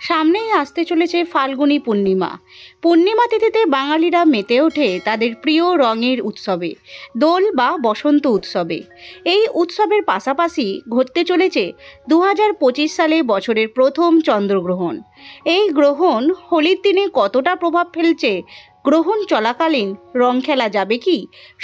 সামনেই আসতে চলেছে ফাল্গুনী পূর্ণিমা। পূর্ণিমা তিথিতে বাঙালিরা মেতে ওঠে তাদের প্রিয় রঙের উৎসবে, দোল বা বসন্ত উৎসবে। এই উৎসবের পাশাপাশি ঘটতে চলেছে দু সালে বছরের প্রথম চন্দ্রগ্রহণ। এই গ্রহণ হোলির দিনে কতটা প্রভাব ফেলছে গ্রহণ চলাকালীন রং খেলা যাবে কি?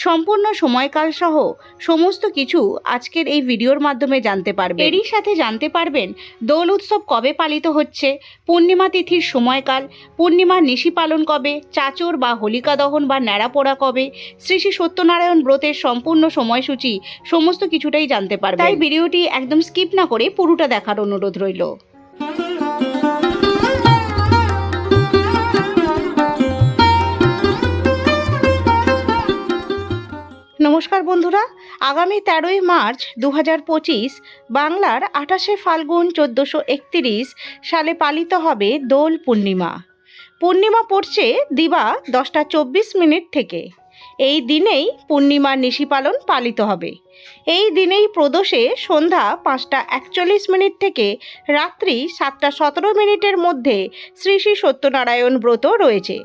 সম্পূর্ণ সময়কাল সহ সমস্ত কিছু আজকের এই ভিডিওর মাধ্যমে জানতে পারবেন। এরই সাথে জানতে পারবেন দোল উৎসব কবে পালিত হচ্ছে, পূর্ণিমা তিথির সময়কাল, পূর্ণিমার নিশি পালন কবে, চাচর বা হোলিকা দহন বা ন্যাড়া পোড়া কবে, শ্রী শ্রী সত্যনারায়ণ ব্রতের সম্পূর্ণ সময়সূচি, সমস্ত কিছুটাই জানতে পারবেন। তাই ভিডিওটি একদম স্কিপ না করে পুরোটা দেখার অনুরোধ রইল। নমস্কার বন্ধুরা, আগামী তেরোই মার্চ দু হাজার পঁচিশ, বাংলার আঠাশে ফাল্গুন চোদ্দোশো সালে পালিত হবে দোল পূর্ণিমা। পূর্ণিমা পড়ছে দিবা দশটা চব্বিশ মিনিট থেকে। এই দিনেই পূর্ণিমার নিশি পালন পালিত হবে। এই দিনেই প্রদোষে সন্ধ্যা পাঁচটা একচল্লিশ মিনিট থেকে রাত্রি সাতটা সতেরো মিনিটের মধ্যে শ্রী শ্রী সত্যনারায়ণ ব্রত রয়েছে।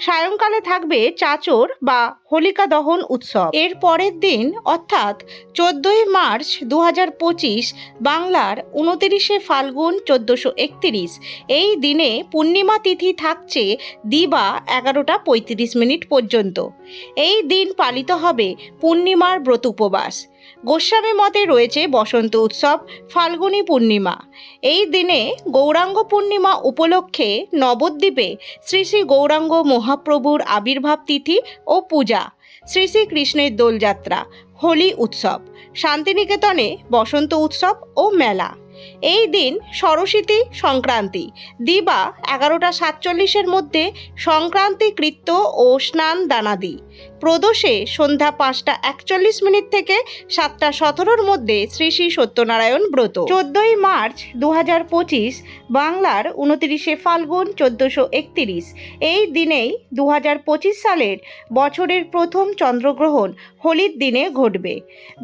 সায়ংকালে থাকবে চাচর বা হোলিকা দহন উৎসব। এর পরের দিন, অর্থাৎ চোদ্দোই মার্চ দু হাজার পঁচিশ, বাংলার উনতিরিশে ফাল্গুন চোদ্দোশো এই দিনে পূর্ণিমা তিথি থাকছে দিবা এগারোটা পঁয়ত্রিশ মিনিট পর্যন্ত। এই দিন পালিত হবে পূর্ণিমার ব্রত উপবাস। গোস্বামী মতে রয়েছে বসন্ত উৎসব, ফাল্গুনী পূর্ণিমা। এই দিনে গৌরাঙ্গ পূর্ণিমা উপলক্ষে নবদ্বীপে শ্রী শ্রী গৌরাঙ্গ মহাপ্রভুর আবির্ভাব তিথি ও পূজা, শ্রী শ্রী কৃষ্ণের দোলযাত্রা, হোলি উৎসব, শান্তিনিকেতনে বসন্ত উৎসব ও মেলা। এই দিন সরস্বতী সংক্রান্তি, দিবা এগারোটা সাতচল্লিশের মধ্যে সংক্রান্তি কৃত্য ও স্নান দানাদি প্রদোষে সন্ধ্যা পাঁচটা একচল্লিশ মিনিট থেকে সাতটা সতেরোর মধ্যে শ্রী শ্রী সত্যনারায়ণ ব্রত। চোদ্দই মার্চ দু হাজার পঁচিশ, বাংলার উনতিরিশে ফাল্গুন চোদ্দোশো এই দিনেই দু হাজার পঁচিশ সালের বছরের প্রথম চন্দ্রগ্রহণ হোলির দিনে ঘটবে।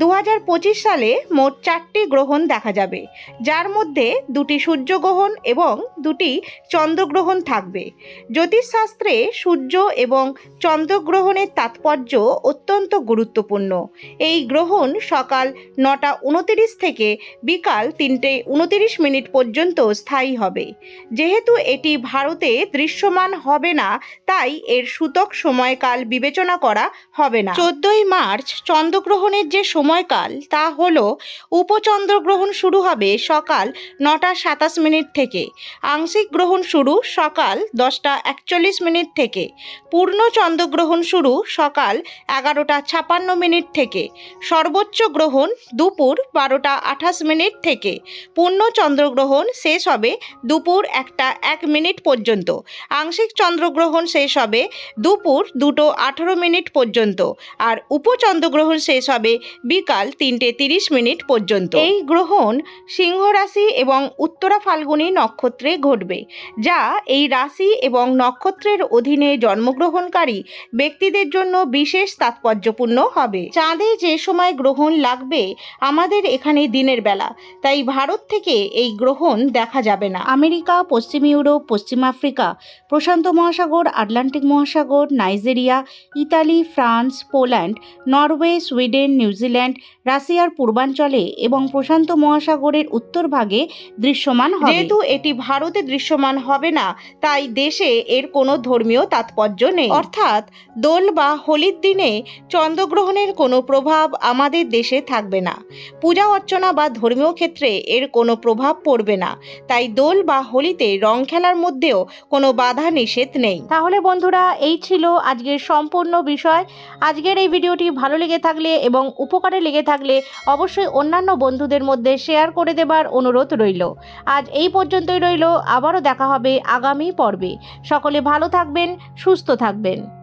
দু হাজার পঁচিশ সালে মোট চারটি গ্রহণ দেখা যাবে, যার মধ্যে দুটি সূর্যগ্রহণ এবং দুটি চন্দ্রগ্রহণ থাকবে। জ্যোতিষশাস্ত্রে সূর্য এবং চন্দ্রগ্রহণের তাৎপর্য অত্যন্ত গুরুত্বপূর্ণ। এই গ্রহণ সকাল নটা উনতিরিশ থেকে বিকাল তিনটে উনতিরিশ মিনিট পর্যন্ত স্থায়ী হবে। যেহেতু এটি ভারতে দৃশ্যমান হবে না, তাই এর সূতক সময়কাল বিবেচনা করা হবে না। চোদ্দই মার্চ চন্দ্রগ্রহণের যে সময়কাল, তা হল উপচন্দ্রগ্রহণ শুরু হবে সকাল নটা সাতাশ মিনিট থেকে। আংশিক গ্রহণ শুরু সকাল দশটা একচল্লিশ মিনিট থেকে। পূর্ণ চন্দ্রগ্রহণ শুরু সকাল এগারোটা ছাপান্ন মিনিট থেকে। সর্বোচ্চ গ্রহণ দুপুর বারোটা আঠাশ মিনিট থেকে। পূর্ণ চন্দ্রগ্রহণ শেষ হবে দুপুর একটা এক মিনিট পর্যন্ত। আংশিক চন্দ্রগ্রহণ শেষ হবে দুপুর দুটো আঠেরো মিনিট পর্যন্ত। আর উপচন্দ্রগ্রহণ শেষ হবে বিকাল তিনটে তিরিশ মিনিট পর্যন্ত। এই গ্রহণ সিংহ রাশি এবং উত্তরা ফাল্গুনী নক্ষত্রে ঘটবে, যা এই রাশি এবং নক্ষত্রের অধীনে জন্মগ্রহণকারী ব্যক্তিদের জন্য বিশেষ তাৎপর্যপূর্ণ হবে। চাঁদে যে সময় গ্রহণ লাগবে, আমাদের এখানে দিনের বেলা। তাই ভারত থেকে এই গ্রহণ দেখা যাবে না। আমেরিকা, পশ্চিম ইউরোপ, পশ্চিম আফ্রিকা, প্রশান্ত মহাসাগর, আটলান্টিক মহাসাগর, Nigeria, Italy, France, Poland, Norway, Sweden, New Zealand, রাশিয়ার পূর্বাঞ্চলে এবং প্রশান্ত মহাসাগরের উত্তরভাগে দৃশ্যমান হবে। যেহেতু এটি ভারতে দৃশ্যমান হবে না, তাই দেশে এর কোনো ধর্মীয় তাৎপর্য নেই। অর্থাৎ দোল বা হোলির দিনে চন্দ্রগ্রহণের কোনো প্রভাব আমাদের দেশে থাকবে না। পূজা অর্চনা বা ধর্মীয় ক্ষেত্রে এর কোনো প্রভাব পড়বে না। তাই দোল বা হোলিতে রং খেলার মধ্যেও কোনো বাধা নিষেধ নেই। তাহলে বন্ধুরা, এই ছিল আজকের সম্পূর্ণ বিষয়। আজকের এই ভিডিওটি ভালো লেগে থাকলে এবং উপকারে লেগে থাকলে অবশ্যই অন্যান্য বন্ধুদের মধ্যে শেয়ার করে দেবার অনুরোধ রইল। আজ এই পর্যন্তই রইল। আবারও দেখা হবে আগামী পর্বে। সকলে ভালো থাকবেন, সুস্থ থাকবেন।